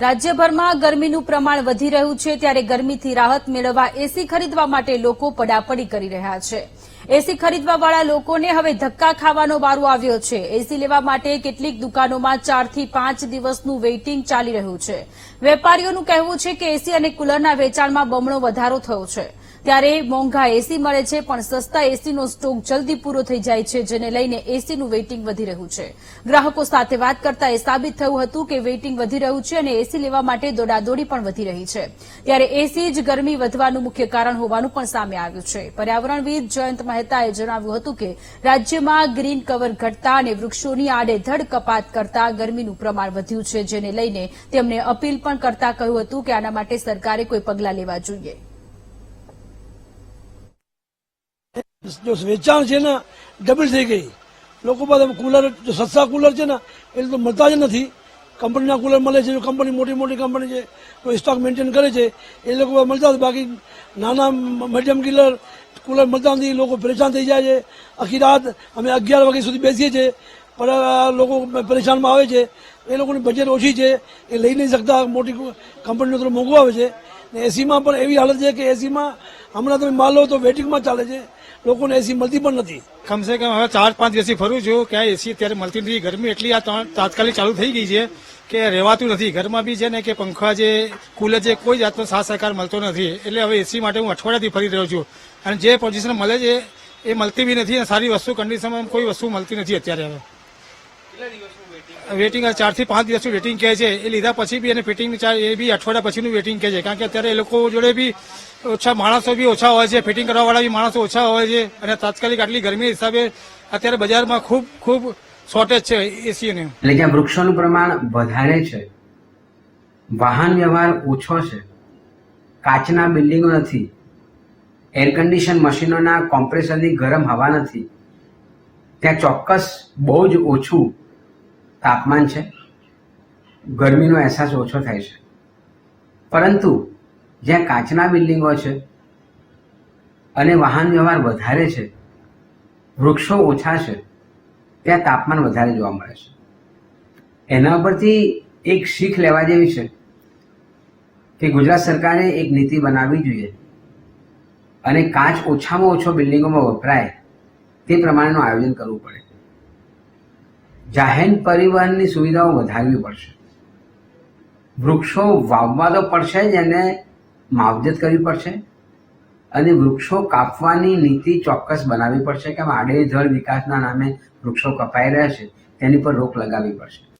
રાજ્યભરમાં ગરમીનું પ્રમાણ વધી રહ્યું છે ત્યારે ગરમીથી રાહત મેળવવા એસી ખરીદવા માટે લોકો પડાપડી કરી રહ્યા છે. એસી ખરીદવાવાળા લોકોને હવે ધક્કા ખાવાનો વારો આવ્યો છે. એસી લેવા માટે કેટલીક દુકાનોમાં ચારથી પાંચ દિવસનું વેઇટિંગ ચાલી રહ્યું છે. વેપારીઓનું કહેવું છે કે એસી અને કુલરના વેચાણમાં બમણો વધારો થયો છે. ત્યારે મોંઘા એસી મળે છે, પણ સસ્તા એસીનો સ્ટોક જલ્દી પૂરો થઈ જાય છે, જેને લઈને એસીનું વેઇટિંગ વધી રહ્યું છે. ગ્રાહકો સાથે વાત કરતા એ સાબિત થયું હતું કે વેઇટિંગ વધી રહ્યું છે અને એસી લેવા માટે દોડાદોડી પણ વધી રહી છે. ત્યારે એસી જ ગરમી વધવાનું મુખ્ય કારણ હોવાનું પણ સામે આવ્યું છે. પર્યાવરણવિદ જયંત મહેતાએ જણાવ્યું હતું કે, રાજ્યમાં ગ્રીન કવર ઘટતા અને વૃક્ષોની આડેધડ કપાત કરતા ગરમીનું પ્રમાણ વધ્યું છે, જેને લઈને તેમણે અપીલ પણ કરતા કહ્યું હતું કે આના માટે સરકારે કોઈ પગલાં લેવા જોઈએ. જો વેચાણ છે ને ડબલ થઈ ગઈ. લોકો પાસે કુલર જો સસ્તા કુલર છે ને એ તો મળતા જ નથી. કંપનીના કુલર મળે છે જો કંપની મોટી મોટી કંપની છે, તો સ્ટોક મેન્ટેન કરે છે, એ લોકો મળતા બાકી નાના મીડિયમ કિલર કુલર મળતા નથી લોકો પરેશાન થઈ જાય છે. આખી રાત અમે અગિયાર વાગ્યા સુધી બેસીએ છીએ, પણ લોકો પરેશાનમાં આવે છે. એ લોકોની બજેટ ઓછી છે, એ લઈ નહીં શકતા. મોટી કંપનીનો થોડું મોંઘું આવે છે. ને એસીમાં પણ એવી હાલત છે કે એસીમાં હમણાં તમે માલ લો તો વેટિંગમાં ચાલે છે. લોકોને એસી મળતી પણ નથી. કમસે કમ હવે ચાર પાંચ દિવસથી ફરું છું ક્યાંય એસી અત્યારે મળતી નથી. ગરમી એટલી આ તાત્કાલિક ચાલુ થઈ ગઈ છે કે રહેવાતું નથી. ઘરમાં બી છે ને કે પંખા છે કુલર છે કોઈ જાતનો સાથ સહકાર મળતો નથી. એટલે હવે એસી માટે હું અઠવાડિયાથી ફરી રહ્યો છું. અને જે પોઝિશન મળે છે એ મળતી બી નથી અને સારી વસ્તુ કન્ડિશનમાં કોઈ વસ્તુ મળતી નથી અત્યારે હવે. વેટિંગ ચારથી પાંચ દિવસનું વેટિંગ કહે છે. એ લીધા પછી બી અને ફિટિંગ એ બી અઠવાડિયા પછીનું વેટિંગ કહે છે. કારણ કે અત્યારે એ લોકો જોડે બી ઓછા માણસો બી ઓછા હોય છે. ફિટિંગ કરવાવાળા બી માણસો ઓછા હોય છે. અને તાત્કાલિક આટલી ગરમી હિસાબે અત્યારે બજારમાં ખૂબ ખૂબ શોર્ટેજ છે એસીની એટલે કે વૃક્ષોનું પ્રમાણ વધારે છે. વાહન વ્યવહાર ઓછો છે. કાચના બિલ્ડિંગો નથી. એર કન્ડિશન મશીનોના કોમ્પ્રેસરની ગરમ હવા નથી. ત્યાં ચોક્કસ બહુ જ ઓછું તાપમાન છે. ગરમીનો અહેસાસ ઓછો થાય છે. પરંતુ જ્યાં કાચના બિલ્ડિંગો છે અને વાહન વ્યવહાર વધારે છે, વૃક્ષો ઓછા છે, ત્યાં તાપમાન વધારે જોવા મળે છે. એના પરથી એક શીખ લેવા જેવી છે કે ગુજરાત સરકારે એક નીતિ બનાવવી જોઈએ અને કાચ ઓછામાં ઓછો બિલ્ડિંગોમાં વપરાય તે પ્રમાણેનું આયોજન કરવું પડે. જાહેર પરિવહનની સુવિધાઓ વધારવી પડશે. વૃક્ષો વાવવા તો પડશે જ એને માવજત કરવી પડશે. અને વૃક્ષો કાપવાની નીતિ ચોક્કસ બનાવવી પડશે કે આડેધડ વિકાસના નામે વૃક્ષો કપાઈ રહ્યા છે, તેની પર રોક લગાવવી પડશે.